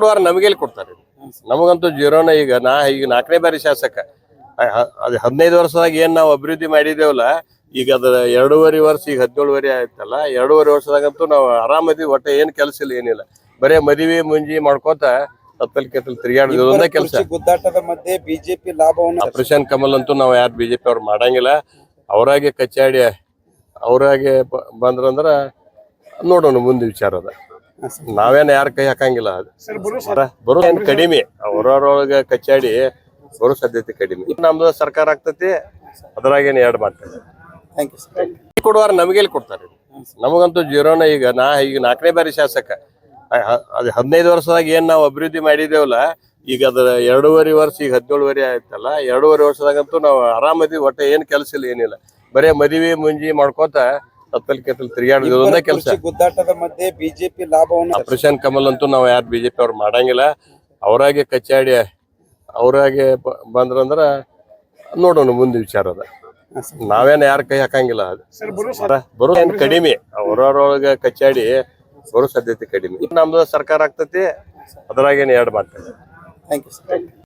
ಕೊಡುವಾರ ನಮಗೆಲ್ಲಿ ಕೊಡ್ತಾರೆ? ನಮಗಂತೂ ಜೀರೋನ ಈಗ. ನಾ ಈಗ ನಾಲ್ಕನೇ ಬಾರಿ ಶಾಸಕ. ಅದು ಹದಿನೈದು ವರ್ಷದಾಗ ಏನ್ ನಾವು ಅಭಿವೃದ್ಧಿ ಮಾಡಿದೇವಲ್ಲ ಈಗ ಅದ ಎರಡೂವರೆ ವರ್ಷ ಈಗ ಹದಿನೇಳುವರೆ ಆಯ್ತಲ್ಲ ಎರಡೂವರೆ ವರ್ಷದಾಗಂತೂ ನಾವು ಆರಾಮದಿ ಒಟ್ಟೆ ಏನ್ ಕೆಲಸ ಇಲ್ಲ ಏನಿಲ್ಲ. ಬರೇ ಮದುವೆ ಮುಂಜಿ ಮಾಡ್ಕೋತ ಕತ್ತಲ್ ಕೆತ್ತಲ್ ತಿರುಗಾಡೋದೊಂದೇ ಕೆಲಸ. ಗುದ್ದಾಟದ ಮಧ್ಯೆ ಬಿಜೆಪಿ ಲಾಭವನ್ನು ಪ್ರಶಾಂತ್ ಕಮಲ್ ಅಂತೂ ನಾವು ಯಾರು ಬಿಜೆಪಿ ಅವ್ರು ಮಾಡಂಗಿಲ್ಲ. ಅವರಾಗೆ ಕಚ್ಚಾಡಿ ಅವರಾಗೆ ಬಂದ್ರಂದ್ರ ನೋಡೋಣ ಮುಂದೆ ವಿಚಾರ ಅದ. ನಾವೇನ್ ಯಾರ ಕೈ ಹಾಕಂಗಿಲ್ಲ ಬರೋ ಏನ್ ಕಡಿಮೆ. ಅವ್ರವ್ರೊಳಗ ಕಚ್ಚಾಡಿ ಬರೋ ಸಾಧ್ಯತೆ ಕಡಿಮೆ. ನಮ್ದು ಸರ್ಕಾರ ಆಗ್ತತಿ ಅದ್ರಾಗೇನ್ ಎರಡ್ ಮಾಡ್ತೇವೆ ಕೊಡುವಾರ ನಮಗೆ ಕೊಡ್ತಾರೆ? ನಮಗಂತೂ ಜೀರೋನ ಈಗ ನಾ ಈಗ ನಾಲ್ಕನೇ ಬಾರಿ ಶಾಸಕ. ಅದ್ ಹದಿನೈದು ವರ್ಷದಾಗ ಏನ್ ನಾವು ಅಭಿವೃದ್ಧಿ ಮಾಡಿದೇವಲ್ಲ ಈಗ ಅದ್ರ ಎರಡೂವರೆ ವರ್ಷ ಈಗ ಹದಿನೇಳುವರೆ ಆಯ್ತಲ್ಲ ಎರಡೂವರೆ ವರ್ಷದಾಗಂತೂ ನಾವು ಆರಾಮದಿ ಒಟ್ಟ ಏನ್ ಕೆಲಸ ಇಲ್ಲ ಏನಿಲ್ಲ. ಬರೇ ಮದುವೆ ಮುಂಜಿ ಮಾಡ್ಕೋತ ಹತ್ತಲ್ ಕೆತ್ತಲ್ ತಿರುಗಾಡೋದು ಒಂದೇ ಕೆಲಸ. ಗುದ್ದಾಟದ ಮಧ್ಯೆ ಬಿಜೆಪಿ ಲಾಭವನ್ನು ಆಪರೇಷನ್ ಕಮಲ್ ಅಂತೂ ನಾವು ಯಾರು ಬಿಜೆಪಿ ಅವ್ರು ಮಾಡಂಗಿಲ್ಲ. ಅವರಾಗೆ ಕಚ್ಚಾಡಿ ಅವರಾಗೆ ಬಂದ್ರಂದ್ರ ನೋಡೋಣ ಮುಂದೆ ವಿಚಾರ ಅದ. ನಾವೇನು ಯಾರ ಕೈ ಹಾಕಂಗಿಲ್ಲ ಅದು. ಬರೋ ಏನ್ ಕಡಿಮೆ ಅವ್ರವ್ರೊಳಗ ಕಚ್ಚಾಡಿ ಬರೋ ಸಾಧ್ಯತೆ ಕಡಿಮೆ. ನಮ್ದು ಸರ್ಕಾರ ಆಗ್ತತಿ ಅದ್ರಾಗೇನ್ ಎರಡು ಮಾಡ್ತೇವೆ ಥ್ಯಾಂಕ್ ಯು